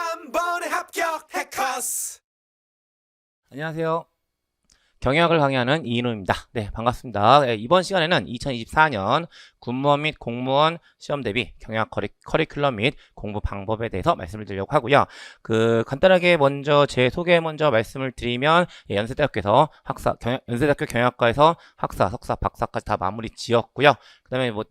한 번에 합격 해커스 안녕하세요. 경영학을 강의하는 이인호입니다. 네, 반갑습니다. 네, 이번 시간에는 2024년 군무원 및 공무원 시험 대비 경영학 커리, 커리큘럼 및 공부 방법에 대해서 말씀을 드리려고 하고요. 그 간단하게 먼저 제 소개 먼저 말씀을 드리면 예, 연세대학교에서 학사 경영, 연세대학교 경영학과에서 학사, 석사, 박사까지 다 마무리 지었고요. 그다음에 뭐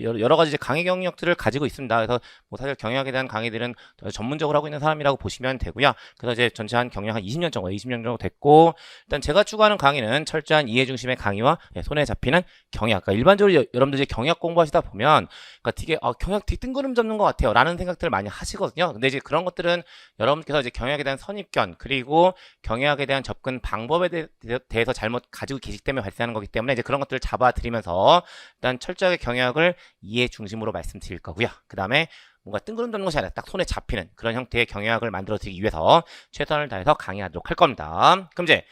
여러, 가지 이제 강의 경력들을 가지고 있습니다. 그래서 뭐 사실 경영학에 대한 강의들은 더 전문적으로 하고 있는 사람이라고 보시면 되고요. 그래서 이제 전체 한 경영 한 20년 정도, 20년 정도 됐고, 일단 제가 추구하는 강의는 철저한 이해 중심의 강의와 예, 손에 잡히는 경영학. 그러니까 일반적으로 여, 러분들이 경영학 공부하시다 보면, 그러니까 되게 아, 경영학 되게 뜬구름 잡는 것 같아요. 라는 생각들을 많이 하시거든요. 근데 이제 그런 것들은 여러분께서 이제 경영학에 대한 선입견, 그리고 경영학에 대한 접근 방법에 대, 해서 잘못 가지고 계시기 때문에 발생하는 거기 때문에 이제 그런 것들을 잡아드리면서 일단 철저하게 경영학을 이해 중심으로 말씀드릴 거고요. 그 다음에 뭔가 뜬구름 잡는 것이 아니라 딱 손에 잡히는 그런 형태의 경영학을 만들어 드리기 위해서 최선을 다해서 강의하도록 할 겁니다. 그럼 이제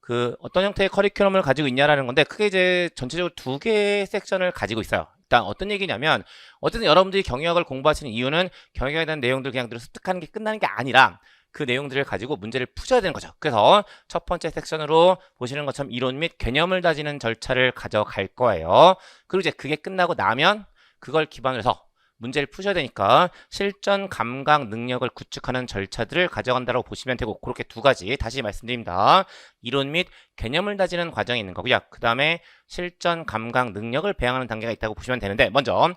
그 어떤 형태의 커리큘럼을 가지고 있냐라는 건데 크게 이제 전체적으로 두 개의 섹션을 가지고 있어요. 일단 어떤 얘기냐면 어쨌든 여러분들이 경영학을 공부하시는 이유는 경영학에 대한 내용들 그냥 들어 습득하는 게 끝나는 게 아니라 그 내용들을 가지고 문제를 푸셔야 되는 거죠. 그래서 첫 번째 섹션으로 보시는 것처럼 이론 및 개념을 다지는 절차를 가져갈 거예요. 그리고 이제 그게 끝나고 나면 그걸 기반으로 해서 문제를 푸셔야 되니까 실전 감각 능력을 구축하는 절차들을 가져간다고 보시면 되고 그렇게 두 가지 다시 말씀드립니다. 이론 및 개념을 다지는 과정이 있는 거고요. 그 다음에 실전 감각 능력을 배양하는 단계가 있다고 보시면 되는데 먼저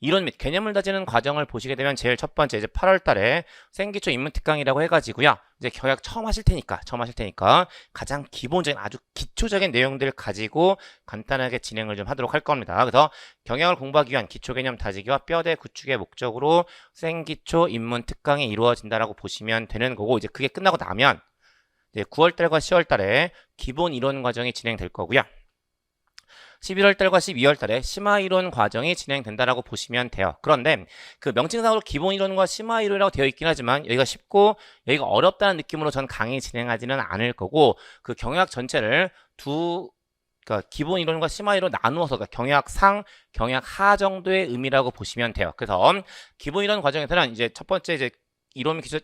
이론 및 개념을 다지는 과정을 보시게 되면 제일 첫 번째 이제 8월 달에 생기초 입문 특강이라고 해가지고요. 이제 경약 처음 하실 테니까, 처음 하실 테니까 가장 기본적인 아주 기초적인 내용들을 가지고 간단하게 진행을 좀 하도록 할 겁니다. 그래서 경영을 공부하기 위한 기초 개념 다지기와 뼈대 구축의 목적으로 생기초 입문 특강이 이루어진다라고 보시면 되는 거고 이제 그게 끝나고 나면 이제 9월 달과 10월 달에 기본 이론 과정이 진행될 거고요. 11월 달과 12월 달에 심화 이론 과정이 진행된다라고 보시면 돼요. 그런데 그 명칭상으로 기본 이론과 심화 이론이라고 되어 있긴 하지만 여기가 쉽고 여기가 어렵다는 느낌으로 전 강의 진행하지는 않을 거고 그 경영학 전체를 두 그러니까 기본 이론과 심화 이론 나누어서 그러니까 경영학 상, 경영학 하 정도의 의미라고 보시면 돼요. 그래서 기본 이론 과정에서는 이제 첫 번째 이제 이론 기초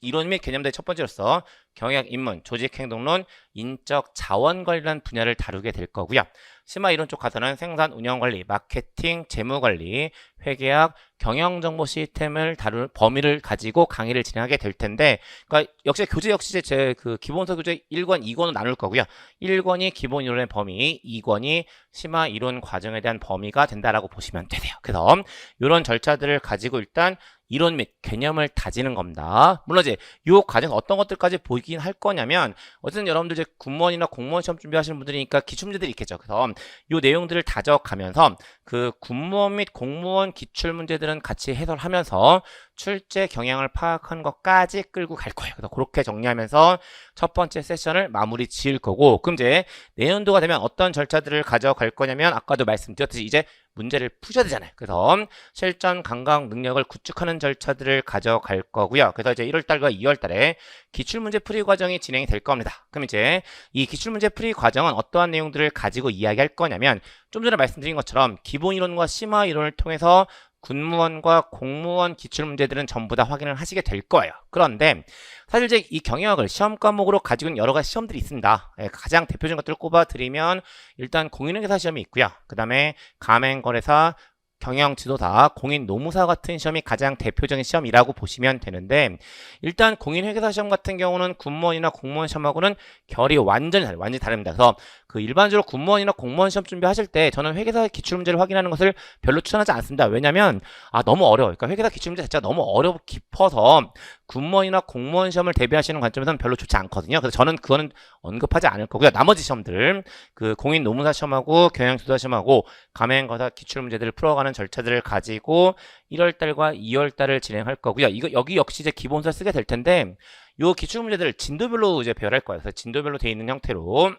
이론 및 개념들의 첫 번째로서 경영학 입문, 조직 행동론, 인적 자원관리라는 분야를 다루게 될 거고요. 심화 이론 쪽 가서는 생산 운영 관리, 마케팅, 재무 관리, 회계학, 경영 정보 시스템을 다룰 범위를 가지고 강의를 진행하게 될 텐데, 그러니까 역시 교재 역시 제 그 기본서 교재 1권, 2권으로 나눌 거고요. 1권이 기본 이론의 범위, 2권이 심화 이론 과정에 대한 범위가 된다라고 보시면 되세요. 그래서 이런 절차들을 가지고 일단 이론 및 개념을 다지는 겁니다. 물론 이제 이 과정 어떤 것들까지 보이긴 할 거냐면 어쨌든 여러분들 이제 군무원이나 공무원 시험 준비하시는 분들이니까 기출문제들이 있겠죠. 그래서 이 내용들을 다져가면서 그 군무원 및 공무원 기출 문제들은 같이 해설하면서 출제 경향을 파악한 것까지 끌고 갈 거예요. 그래서 그렇게 정리하면서 첫 번째 세션을 마무리 지을 거고 그럼 이제 내년도가 되면 어떤 절차들을 가져갈 거냐면 아까도 말씀드렸듯이 이제 문제를 푸셔야 되잖아요. 그래서 실전 감각 능력을 구축하는 절차들을 가져갈 거고요. 그래서 이제 1월 달과 2월 달에 기출 문제 풀이 과정이 진행이 될 겁니다. 그럼 이제 이 기출 문제 풀이 과정은 어떠한 내용들을 가지고 이야기할 거냐면 좀 전에 말씀드린 것처럼 기본 이론과 심화 이론을 통해서 군무원과 공무원 기출 문제들은 전부 다 확인을 하시게 될 거예요. 그런데 사실 이제 이 경영학을 시험 과목으로 가지고 있는 여러 가지 시험들이 있습니다. 예, 가장 대표적인 것들을 꼽아드리면 일단 공인회계사 시험이 있고요. 그 다음에 가맹거래사, 경영 지도사, 공인 노무사 같은 시험이 가장 대표적인 시험이라고 보시면 되는데 일단 공인 회계사 시험 같은 경우는 군무원이나 공무원 시험하고는 결이 완전히 다릅니다. 완전히 다릅니다. 그래서 그 일반적으로 군무원이나 공무원 시험 준비하실 때 저는 회계사 기출 문제를 확인하는 것을 별로 추천하지 않습니다. 왜냐면 아 너무 어려워요. 그러니까 회계사 기출 문제 자체가 너무 어렵고 깊어서 군무원이나 공무원 시험을 대비하시는 관점에서는 별로 좋지 않거든요. 그래서 저는 그거는 언급하지 않을 거고요. 나머지 시험들 그 공인 노무사 시험하고 경영 지도사 시험하고 가맹거사 기출 문제들을 풀어가는 절차들을 가지고 1월 달과 2월 달을 진행할 거고요. 이거 여기 역시 이제 기본서 쓰게 될 텐데 요 기출 문제들을 진도별로 이제 배열할 거예요. 그래서 진도별로 되어 있는 형태로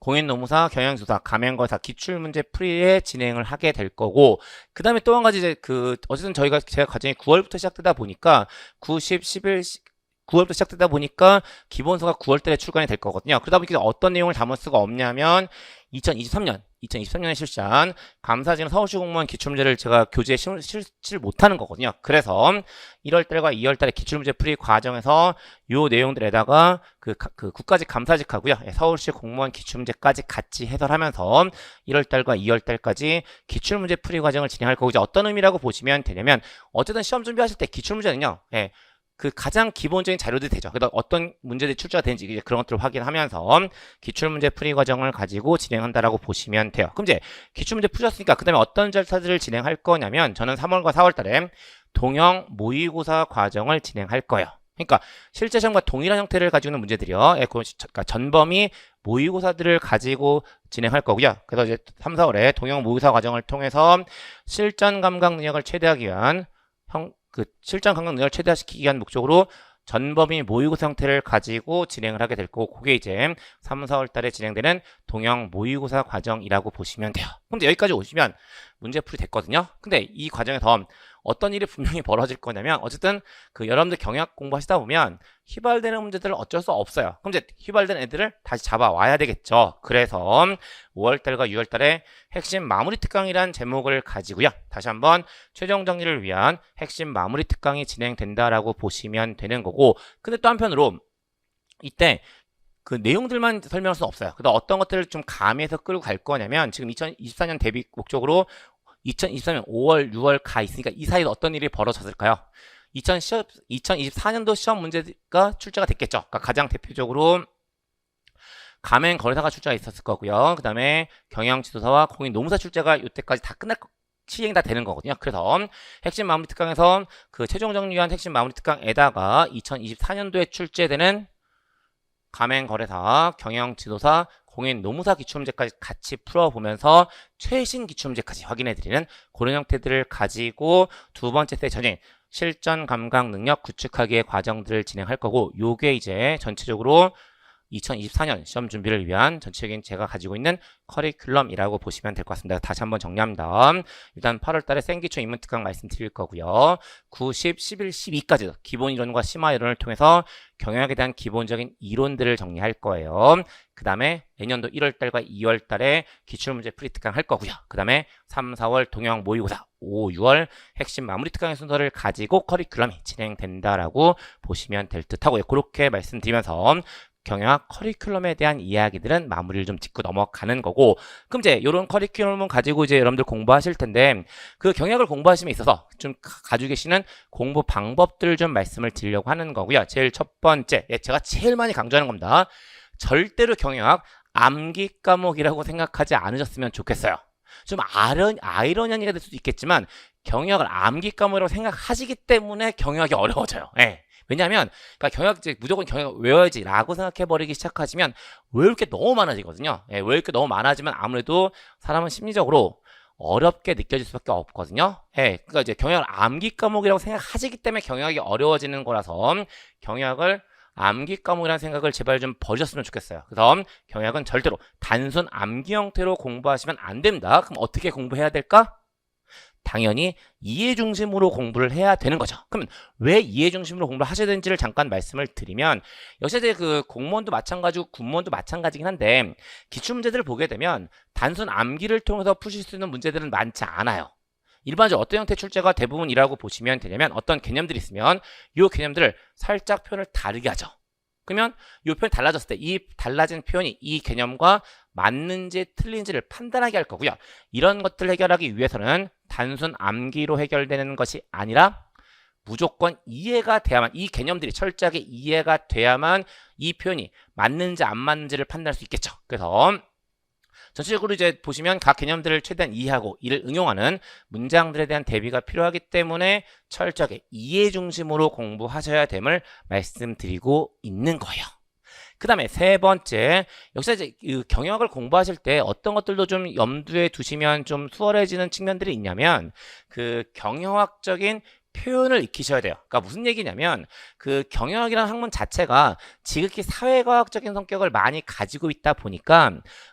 공인노무사, 경영조사, 가맹거사, 기출문제 풀이에 진행을 하게 될 거고 그 다음에 또 한 가지 이제 그 어쨌든 저희가 제가 과정이 9월부터 시작되다 보니까 9, 10, 11, 9월부터 시작되다 보니까 기본서가 9월 달에 출간이 될 거거든요. 그러다 보니까 어떤 내용을 담을 수가 없냐면 2023년 2023년에 실시한 감사진 서울시 공무원 기출문제를 제가 교재에 실- 실질 못하는 거거든요. 그래서 1월달과 2월달에 기출문제 풀이 과정에서 요 내용들에다가 그, 가- 그 국가직 감사직하고요. 예, 서울시 공무원 기출문제까지 같이 해설하면서 1월달과 2월달까지 기출문제 풀이 과정을 진행할 거고 이제 어떤 의미라고 보시면 되냐면 어쨌든 시험 준비하실 때 기출문제는요. 예, 그 가장 기본적인 자료들이 되죠. 그래서 어떤 문제들이 출제가 되는지 이제 그런 것들을 확인하면서 기출문제 풀이 과정을 가지고 진행한다라고 보시면 돼요. 그럼 이제 기출문제 풀셨으니까 그 다음에 어떤 절차들을 진행할 거냐면 저는 3월과 4월 달에 동형 모의고사 과정을 진행할 거예요. 그러니까 실제 시험과 동일한 형태를 가지고 있는 문제들이요. 예, 그 시- 그러니까 전범위 모의고사들을 가지고 진행할 거고요. 그래서 이제 3, 4월에 동형 모의고사 과정을 통해서 실전 감각 능력을 최대하기 위한 형, 그 실전 감각 능력을 최대화시키기 위한 목적으로 전범위 모의고사 형태를 가지고 진행을 하게 될 거고 그게 이제 3, 4월 달에 진행되는 동형 모의고사 과정이라고 보시면 돼요. 이제 여기까지 오시면 문제풀이 됐거든요. 근데 이 과정에서 어떤 일이 분명히 벌어질 거냐면 어쨌든 그 여러분들 경약 공부하시다 보면 휘발되는 문제들을 어쩔 수 없어요. 그럼 이제 휘발된 애들을 다시 잡아와야 되겠죠. 그래서 5월달과 6월달에 핵심 마무리 특강이란 제목을 가지고요. 다시 한번 최종 정리를 위한 핵심 마무리 특강이 진행된다라고 보시면 되는 거고 근데 또 한편으로 이때 그 내용들만 설명할 수는 없어요. 그래서 어떤 것들을 좀 가미해서 끌고 갈 거냐면 지금 2024년 대비 목적으로 2023년 5월, 6월 가 있으니까 이 사이에 어떤 일이 벌어졌을까요? 2024년도 시험 문제가 출제가 됐겠죠. 그러니까 가장 대표적으로 가맹 거래사가 출제가 있었을 거고요. 그 다음에 경영지도사와 공인 노무사 출제가 이때까지 다 끝날 거- 시행이 다 되는 거거든요. 그래서 핵심 마무리 특강에서 그 최종 정리한 핵심 마무리 특강에다가 2024년도에 출제되는 가맹 거래사, 경영 지도사, 공인 노무사 기출문제까지 같이 풀어보면서 최신 기출문제까지 확인해드리는 그런 형태들을 가지고 두 번째 세션인 실전 감각 능력 구축하기의 과정들을 진행할 거고 요게 이제 전체적으로 2024년 시험 준비를 위한 전체적인 제가 가지고 있는 커리큘럼이라고 보시면 될 것 같습니다. 다시 한번 정리합니다. 일단 8월 달에 생기초 인문 특강 말씀드릴 거고요. 9, 10, 11, 12까지 기본 이론과 심화 이론을 통해서 경영학에 대한 기본적인 이론들을 정리할 거예요. 그 다음에 내년도 1월 달과 2월 달에 기출문제 프리 특강 할 거고요. 그 다음에 3, 4월 동영 모의고사, 5, 6월 핵심 마무리 특강의 순서를 가지고 커리큘럼이 진행된다라고 보시면 될 듯 하고요. 그렇게 말씀드리면서 경영학 커리큘럼에 대한 이야기들은 마무리를 좀 짚고 넘어가는 거고 그럼 이제 이런 커리큘럼을 가지고 이제 여러분들 공부하실 텐데 그 경영학을 공부하심에 있어서 좀 가- 가지고 계시는 공부 방법들 좀 말씀을 드리려고 하는 거고요. 제일 첫 번째, 예, 제가 제일 많이 강조하는 겁니다. 절대로 경영학 암기 과목이라고 생각하지 않으셨으면 좋겠어요. 좀 아이러니, 아이러니한 얘기가 될 수도 있겠지만 경영학을 암기 과목이라고 생각하시기 때문에 경영학이 어려워져요. 예. 왜냐하면 그러니까 경영 무조건 경영 외워야지라고 생각해 버리기 시작하시면 외울 게 너무 많아지거든요. 예, 외울 게 너무 많아지면 아무래도 사람은 심리적으로 어렵게 느껴질 수밖에 없거든요. 예, 그러니까 이제 경영을 암기 과목이라고 생각하시기 때문에 경영이 어려워지는 거라서 경영을 암기 과목이라는 생각을 제발 좀 버리셨으면 좋겠어요. 그래서 경영은 절대로 단순 암기 형태로 공부하시면 안 됩니다. 그럼 어떻게 공부해야 될까? 당연히 이해 중심으로 공부를 해야 되는 거죠. 그러면 왜 이해 중심으로 공부를 하셔야 되는지를 잠깐 말씀을 드리면 이제 그 공무원도 마찬가지고 군무원도 마찬가지긴 한데 기출 문제들을 보게 되면 단순 암기를 통해서 푸실 수 있는 문제들은 많지 않아요. 일반적으로 어떤 형태 출제가 대부분이라고 보시면 되냐면 어떤 개념들이 있으면 이 개념들을 살짝 표현을 다르게 하죠. 그러면 이 표현이 달라졌을 때 이 달라진 표현이 이 개념과 맞는지 틀린지를 판단하게 할 거고요. 이런 것들을 해결하기 위해서는 단순 암기로 해결되는 것이 아니라 무조건 이해가 돼야만 이 개념들이 철저하게 이해가 돼야만 이 표현이 맞는지 안 맞는지를 판단할 수 있겠죠. 그래서 전체적으로 이제 보시면 각 개념들을 최대한 이해하고 이를 응용하는 문장들에 대한 대비가 필요하기 때문에 철저하게 이해 중심으로 공부하셔야 됨을 말씀드리고 있는 거예요. 그 다음에 세 번째, 역시 이제 그 경영학을 공부하실 때 어떤 것들도 좀 염두에 두시면 좀 수월해지는 측면들이 있냐면 그 경영학적인 표현을 익히셔야 돼요. 그러니까 무슨 얘기냐면 그 경영학이라는 학문 자체가 지극히 사회과학적인 성격을 많이 가지고 있다 보니까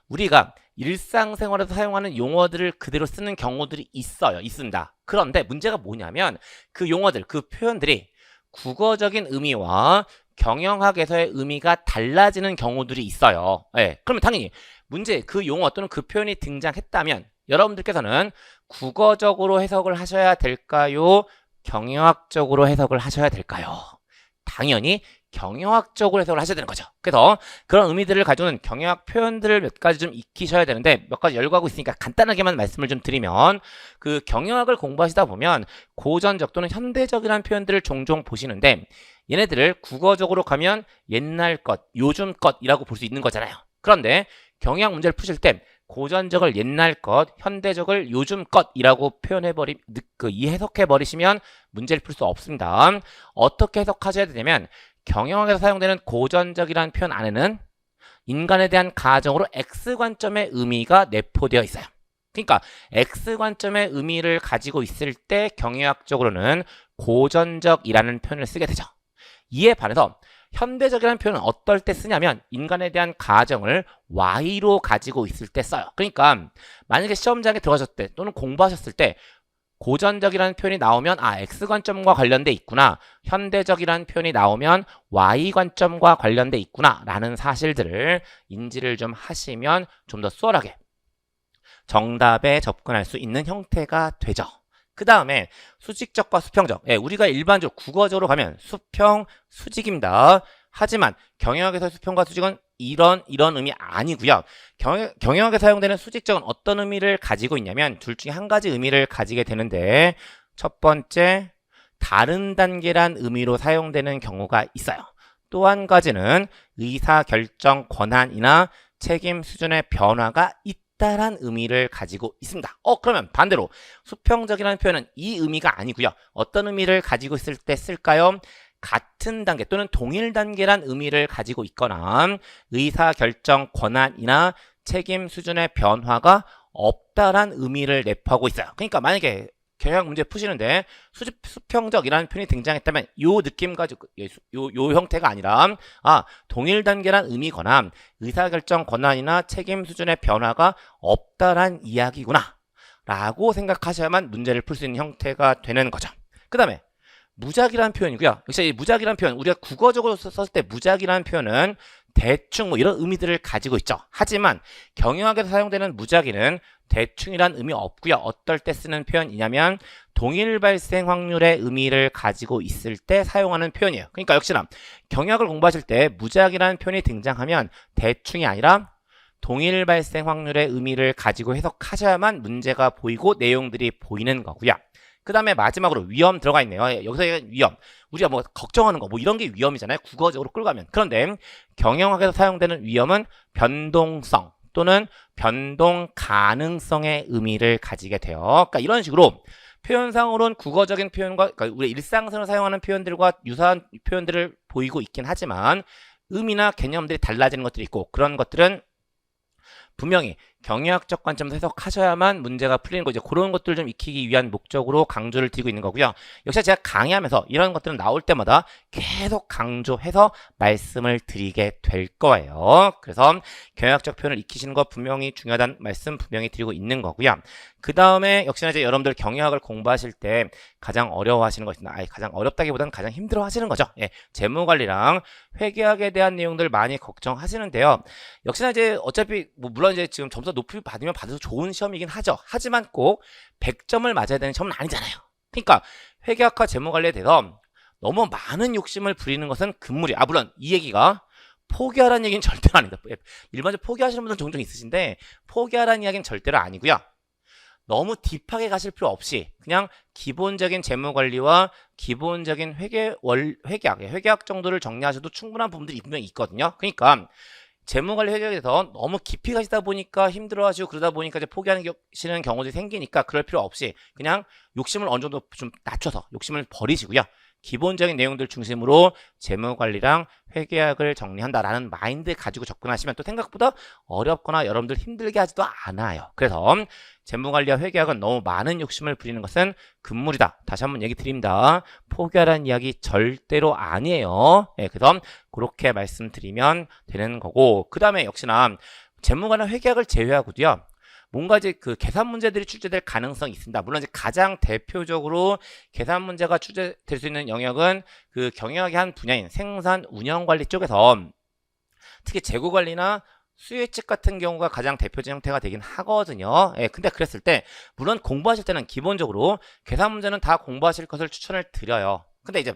우리가 일상생활에서 사용하는 용어들을 그대로 쓰는 경우들이 있어요. 있습니다. 그런데 문제가 뭐냐면 그 용어들, 그 표현들이 국어적인 의미와 경영학에서의 의미가 달라지는 경우들이 있어요. 예. 그러면 당연히 문제 그 용어 또는 그 표현이 등장했다면 여러분들께서는 국어적으로 해석을 하셔야 될까요? 경영학적으로 해석을 하셔야 될까요? 당연히 경영학적으로 해석을 하셔야 되는 거죠. 그래서 그런 의미들을 가지고는 경영학 표현들을 몇 가지 좀 익히셔야 되는데 몇 가지 열거하고 있으니까 간단하게만 말씀을 좀 드리면 그 경영학을 공부하시다 보면 고전적 또는 현대적이라는 표현들을 종종 보시는데 얘네들을 국어적으로 가면 옛날 것, 요즘 것이라고 볼 수 있는 거잖아요. 그런데 경영학 문제를 푸실 때 고전적을 옛날 것, 현대적을 요즘 것이라고 표현해버리, 그 이해석해버리시면 문제를 풀 수 없습니다. 어떻게 해석하셔야 되냐면 경영학에서 사용되는 고전적이라는 표현 안에는 인간에 대한 가정으로 X관점의 의미가 내포되어 있어요. 그러니까 X관점의 의미를 가지고 있을 때 경영학적으로는 고전적이라는 표현을 쓰게 되죠. 이에 반해서 현대적이라는 표현은 어떨 때 쓰냐면 인간에 대한 가정을 Y로 가지고 있을 때 써요. 그러니까 만약에 시험장에 들어가셨을 때 또는 공부하셨을 때 고전적이라는 표현이 나오면 아 X관점과 관련돼 있구나. 현대적이라는 표현이 나오면 Y관점과 관련돼 있구나. 라는 사실들을 인지를 좀 하시면 좀 더 수월하게 정답에 접근할 수 있는 형태가 되죠. 그 다음에 수직적과 수평적. 예, 우리가 일반적으로 국어적으로 가면 수평, 수직입니다. 하지만 경영학에서 수평과 수직은 이런 이런 의미 아니고요. 경, 경영학에 사용되는 수직적은 어떤 의미를 가지고 있냐면 둘 중에 한 가지 의미를 가지게 되는데 첫 번째 다른 단계란 의미로 사용되는 경우가 있어요. 또 한 가지는 의사 결정 권한이나 책임 수준의 변화가 있다란 의미를 가지고 있습니다. 어 그러면 반대로 수평적이라는 표현은 이 의미가 아니고요. 어떤 의미를 가지고 있을 때 쓸까요? 같은 단계 또는 동일 단계란 의미를 가지고 있거나 의사 결정 권한이나 책임 수준의 변화가 없다란 의미를 내포하고 있어요. 그러니까 만약에 경영 문제 푸시는데 수직 수평적이라는 표현이 등장했다면 요 느낌 가지고 요, 요 형태가 아니라 아 동일 단계란 의미거나 의사결정 권한이나 책임 수준의 변화가 없다란 이야기구나 라고 생각하셔야만 문제를 풀 수 있는 형태가 되는 거죠. 그 다음에 무작이라는 표현이고요. 역시 이 무작이라는 표현 우리가 국어적으로 썼을 때 무작이라는 표현은 대충 뭐 이런 의미들을 가지고 있죠. 하지만 경영학에서 사용되는 무작위는 대충이란 의미 없고요. 어떨 때 쓰는 표현이냐면 동일 발생 확률의 의미를 가지고 있을 때 사용하는 표현이에요. 그러니까 역시나 경영학을 공부하실 때 무작위라는 표현이 등장하면 대충이 아니라 동일 발생 확률의 의미를 가지고 해석하셔야만 문제가 보이고 내용들이 보이는 거고요. 그 다음에 마지막으로 위험 들어가 있네요. 예, 여기서 위험. 우리가 뭐 걱정하는 거, 뭐 이런 게 위험이잖아요. 국어적으로 끌고 가면. 그런데 경영학에서 사용되는 위험은 변동성 또는 변동 가능성의 의미를 가지게 돼요. 그러니까 이런 식으로 표현상으로는 국어적인 표현과 그러니까 우리 일상생활 사용하는 표현들과 유사한 표현들을 보이고 있긴 하지만 의미나 개념들이 달라지는 것들이 있고 그런 것들은 분명히 경영학적 관점에서 해석하셔야만 문제가 풀리는 거죠. 그런 것들을 좀 익히기 위한 목적으로 강조를 드리고 있는 거고요. 역시 제가 강의하면서 이런 것들은 나올 때마다 계속 강조해서 말씀을 드리게 될 거예요. 그래서 경영학적 표현을 익히시는 거 분명히 중요하다는 말씀 분명히 드리고 있는 거고요. 그 다음에 역시나 이제 여러분들 경영학을 공부하실 때 가장 어려워하시는 것이나 아니 가장 어렵다기보다는 가장 힘들어하시는 거죠. 예, 재무관리랑 회계학에 대한 내용들 많이 걱정하시는데요. 역시나 이제 어차피 뭐 물론 이제 지금 점수 높이 받으면 받아서 좋은 시험이긴 하죠. 하지만 꼭 100점을 맞아야 되는 시험은 아니잖아요. 그러니까 회계학과 재무관리에 대해서 너무 많은 욕심을 부리는 것은 금물이. 아 물론 이 얘기가 포기하라는 얘기는 절대로 아니다. 일반적으로 포기하시는 분들 종종 있으신데 포기하라는 이야기는 절대로 아니고요. 너무 딥하게 가실 필요 없이 그냥 기본적인 재무 관리와 기본적인 회계 월 회계학, 회계학 정도를 정리하셔도 충분한 부분들이 분명히 있거든요. 그러니까 재무 관리 회계에서 너무 깊이 가시다 보니까 힘들어하시고 그러다 보니까 이제 포기하시는 경우들이 생기니까 그럴 필요 없이 그냥 욕심을 어느 정도 좀 낮춰서 욕심을 버리시고요. 기본적인 내용들 중심으로 재무관리랑 회계학을 정리한다라는 마인드 가지고 접근하시면 또 생각보다 어렵거나 여러분들 힘들게 하지도 않아요. 그래서 재무관리와 회계학은 너무 많은 욕심을 부리는 것은 금물이다. 다시 한번 얘기 드립니다. 포기하라는 이야기 절대로 아니에요. 예, 그래서 그렇게 말씀드리면 되는 거고 그 다음에 역시나 재무관리 회계학을 제외하고도요. 뭔가 이제 그 계산 문제들이 출제될 가능성이 있습니다. 물론 이제 가장 대표적으로 계산 문제가 출제될 수 있는 영역은 그 경영학의 한 분야인 생산 운영 관리 쪽에서 특히 재고 관리나 수혜책 같은 경우가 가장 대표적 형태가 되긴 하거든요. 예, 근데 그랬을 때 물론 공부하실 때는 기본적으로 계산 문제는 다 공부하실 것을 추천을 드려요. 근데 이제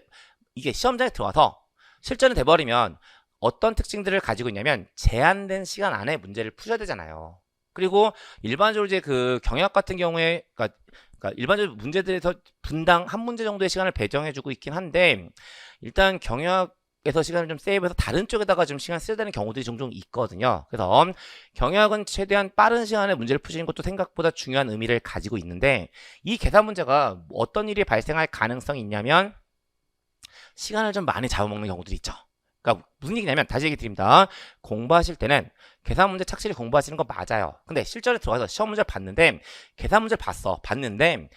이게 시험장에 들어와서 실전이 돼버리면 어떤 특징들을 가지고 있냐면 제한된 시간 안에 문제를 푸셔야 되잖아요. 그리고 일반적으로 이제 그 경영학 같은 경우에 그러니까, 그러니까 일반적으로 문제들에서 분당 한 문제 정도의 시간을 배정해주고 있긴 한데 일단 경영학에서 시간을 좀 세이브해서 다른 쪽에다가 좀 시간 써야 되는 경우들이 종종 있거든요. 그래서 경영학은 최대한 빠른 시간에 문제를 푸시는 것도 생각보다 중요한 의미를 가지고 있는데 이 계산 문제가 어떤 일이 발생할 가능성이 있냐면 시간을 좀 많이 잡아먹는 경우들이 있죠. 그러니까 무슨 얘기냐면 다시 얘기 드립니다. 공부하실 때는 계산 문제 착실히 공부하시는 거 맞아요. 근데 실전에 들어가서 시험 문제를 봤는데 계산 문제를 봤어. 봤는데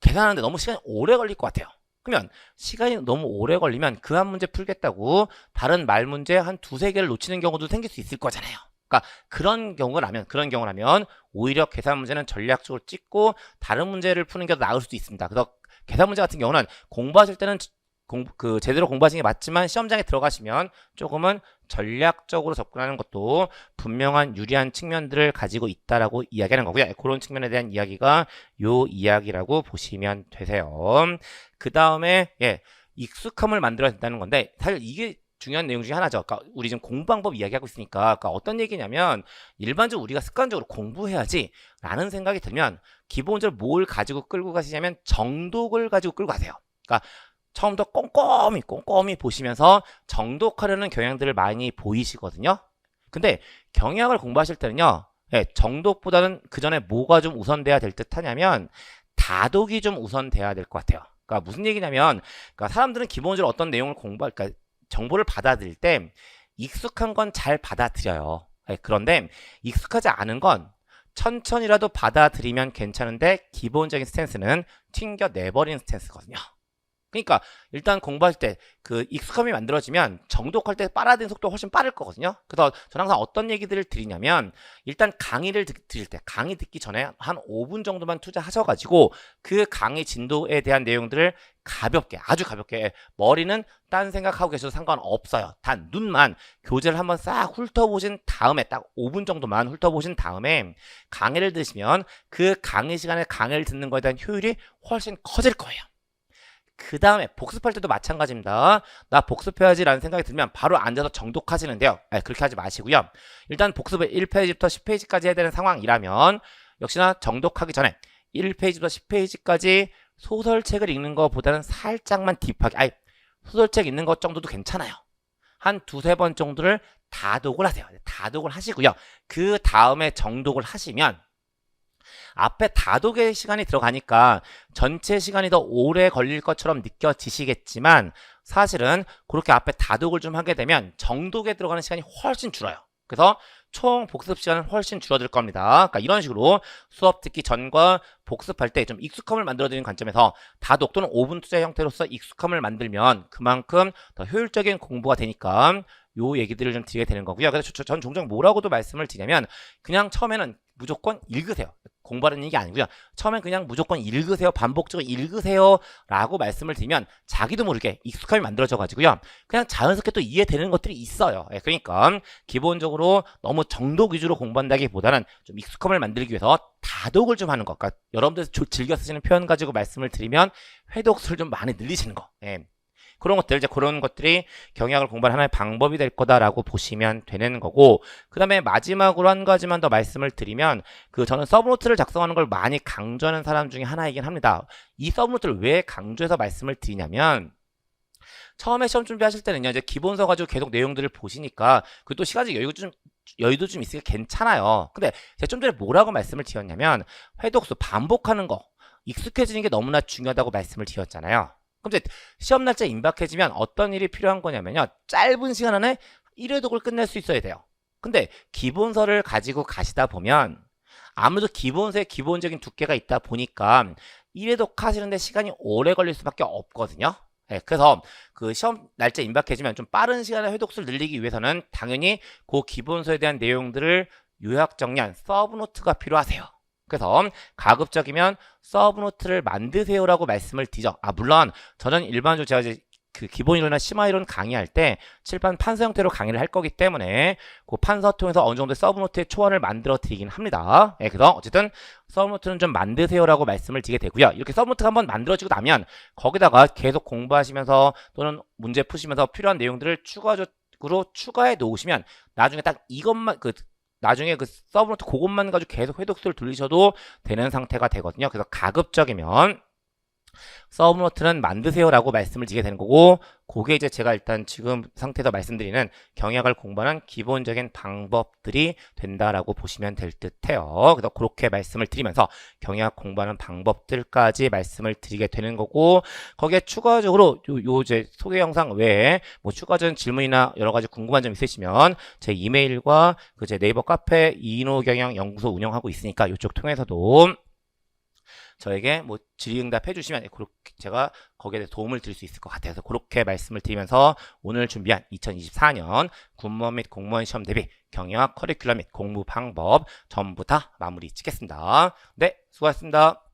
계산하는데 너무 시간이 오래 걸릴 것 같아요. 그러면 시간이 너무 오래 걸리면 그 한 문제 풀겠다고 다른 말 문제 한 두세 개를 놓치는 경우도 생길 수 있을 거잖아요. 그러니까 그런 경우라면 그런 경우라면 오히려 계산 문제는 전략적으로 찍고 다른 문제를 푸는 게 더 나을 수도 있습니다. 그래서 계산 문제 같은 경우는 공부하실 때는 공, 그 제대로 공부하시는 게 맞지만 시험장에 들어가시면 조금은 전략적으로 접근하는 것도 분명한 유리한 측면들을 가지고 있다라고 이야기하는 거고요. 그런 측면에 대한 이야기가 요 이야기라고 보시면 되세요. 그 다음에 예 익숙함을 만들어야 된다는 건데 사실 이게 중요한 내용 중에 하나죠. 그러니까 우리 지금 공부 방법 이야기하고 있으니까 그러니까 어떤 얘기냐면 일반적으로 우리가 습관적으로 공부해야지 라는 생각이 들면 기본적으로 뭘 가지고 끌고 가시냐면 정독을 가지고 끌고 가세요. 그러니까 처음부터 꼼꼼히 꼼꼼히 보시면서 정독하려는 경향들을 많이 보이시거든요. 근데 경향을 공부하실 때는요. 예, 정독보다는 그 전에 뭐가 좀 우선돼야 될 듯 하냐면 다독이 좀 우선돼야 될 것 같아요. 그러니까 무슨 얘기냐면 그러니까 사람들은 기본적으로 어떤 내용을 공부할 그러니까 정보를 받아들일 때 익숙한 건 잘 받아들여요. 예, 그런데 익숙하지 않은 건 천천히라도 받아들이면 괜찮은데 기본적인 스탠스는 튕겨 내버리는 스탠스거든요. 그러니까 일단 공부할 때 그 익숙함이 만들어지면 정독할 때 빨아들이는 속도가 훨씬 빠를 거거든요. 그래서 저는 항상 어떤 얘기들을 드리냐면 일단 강의를 듣, 드릴 때 강의 듣기 전에 한 5분 정도만 투자하셔가지고 그 강의 진도에 대한 내용들을 가볍게 아주 가볍게 머리는 딴 생각하고 계셔도 상관없어요. 단 눈만 교재를 한번 싹 훑어보신 다음에 딱 5분 정도만 훑어보신 다음에 강의를 들으시면 그 강의 시간에 강의를 듣는 거에 대한 효율이 훨씬 커질 거예요. 그 다음에 복습할 때도 마찬가지입니다. 나 복습해야지라는 생각이 들면 바로 앉아서 정독하시는데요. 아니, 그렇게 하지 마시고요. 일단 복습을 1페이지부터 10페이지까지 해야 되는 상황이라면 역시나 정독하기 전에 1페이지부터 10페이지까지 소설책을 읽는 것보다는 살짝만 딥하게 아니 소설책 읽는 것 정도도 괜찮아요. 한 두세 번 정도를 다독을 하세요. 다독을 하시고요. 그 다음에 정독을 하시면 앞에 다독의 시간이 들어가니까 전체 시간이 더 오래 걸릴 것처럼 느껴지시겠지만 사실은 그렇게 앞에 다독을 좀 하게 되면 정독에 들어가는 시간이 훨씬 줄어요. 그래서 총 복습 시간은 훨씬 줄어들 겁니다. 그러니까 이런 식으로 수업 듣기 전과 복습할 때 좀 익숙함을 만들어드리는 관점에서 다독 또는 5분 투자 형태로서 익숙함을 만들면 그만큼 더 효율적인 공부가 되니까 요 얘기들을 좀 드리게 되는 거고요. 그래서 저, 전 종종 뭐라고도 말씀을 드리냐면 그냥 처음에는 무조건 읽으세요. 공부하는 얘기 아니고요. 처음엔 그냥 무조건 읽으세요. 반복적으로 읽으세요. 라고 말씀을 드리면 자기도 모르게 익숙함이 만들어져 가지고요. 그냥 자연스럽게 또 이해되는 것들이 있어요. 예, 그러니까 기본적으로 너무 정독 위주로 공부한다기보다는 좀 익숙함을 만들기 위해서 다독을 좀 하는 것. 그러니까 여러분들 즐겨 쓰시는 표현 가지고 말씀을 드리면 회독수를 좀 많이 늘리시는 거. 예. 그런 것들 이제 그런 것들이 경영학을 공부하는 하나의 방법이 될 거다라고 보시면 되는 거고 그 다음에 마지막으로 한 가지만 더 말씀을 드리면 그 저는 서브노트를 작성하는 걸 많이 강조하는 사람 중에 하나이긴 합니다. 이 서브노트를 왜 강조해서 말씀을 드리냐면 처음에 시험 준비하실 때는요 이제 기본서 가지고 계속 내용들을 보시니까 그또 시간적 여유가 좀 여유도 좀 있으니까 괜찮아요. 근데 제가 좀 전에 뭐라고 말씀을 드렸냐면 회독수 반복하는 거 익숙해지는 게 너무나 중요하다고 말씀을 드렸잖아요. 그럼 이제 시험 날짜 임박해지면 어떤 일이 필요한 거냐면요. 짧은 시간 안에 1회독을 끝낼 수 있어야 돼요. 근데 기본서를 가지고 가시다 보면 아무래도 기본서에 기본적인 두께가 있다 보니까 1회독 하시는데 시간이 오래 걸릴 수밖에 없거든요. 네, 그래서 그 시험 날짜 임박해지면 좀 빠른 시간에 회독수를 늘리기 위해서는 당연히 그 기본서에 대한 내용들을 요약 정리한 서브노트가 필요하세요. 그래서 가급적이면 서브노트를 만드세요라고 말씀을 드리죠. 아 물론 저는 일반적으로 제가 이제 그 기본이론이나 심화이론 강의할 때 칠판 판서 형태로 강의를 할 거기 때문에 그 판서 통해서 어느 정도 서브노트의 초안을 만들어 드리긴 합니다. 예, 그래서 어쨌든 서브노트는 좀 만드세요라고 말씀을 드리게 되고요. 이렇게 서브노트가 한번 만들어지고 나면 거기다가 계속 공부하시면서 또는 문제 푸시면서 필요한 내용들을 추가적으로 추가해 놓으시면 나중에 딱 이것만 그 나중에 그 서브노트 그것만 가지고 계속 회독수를 돌리셔도 되는 상태가 되거든요. 그래서 가급적이면 서브노트는 만드세요라고 말씀을 드리게 되는 거고 그게 이제 제가 일단 지금 상태에서 말씀드리는 경약을 공부하는 기본적인 방법들이 된다라고 보시면 될 듯해요. 그래서 그렇게 말씀을 드리면서 경약 공부하는 방법들까지 말씀을 드리게 되는 거고 거기에 추가적으로 요, 요 이제 소개 영상 외에 뭐 추가적인 질문이나 여러 가지 궁금한 점 있으시면 제 이메일과 그 제 네이버 카페 이인호 경영 연구소 운영하고 있으니까 이쪽 통해서도 저에게 뭐 질의응답 해주시면 그렇게 제가 거기에 대해서 도움을 드릴 수 있을 것 같아서 그렇게 말씀을 드리면서 오늘 준비한 2024년 군무원 및 공무원 시험 대비 경영학 커리큘럼 및 공부 방법 전부 다 마무리 짓겠습니다. 네, 수고하셨습니다.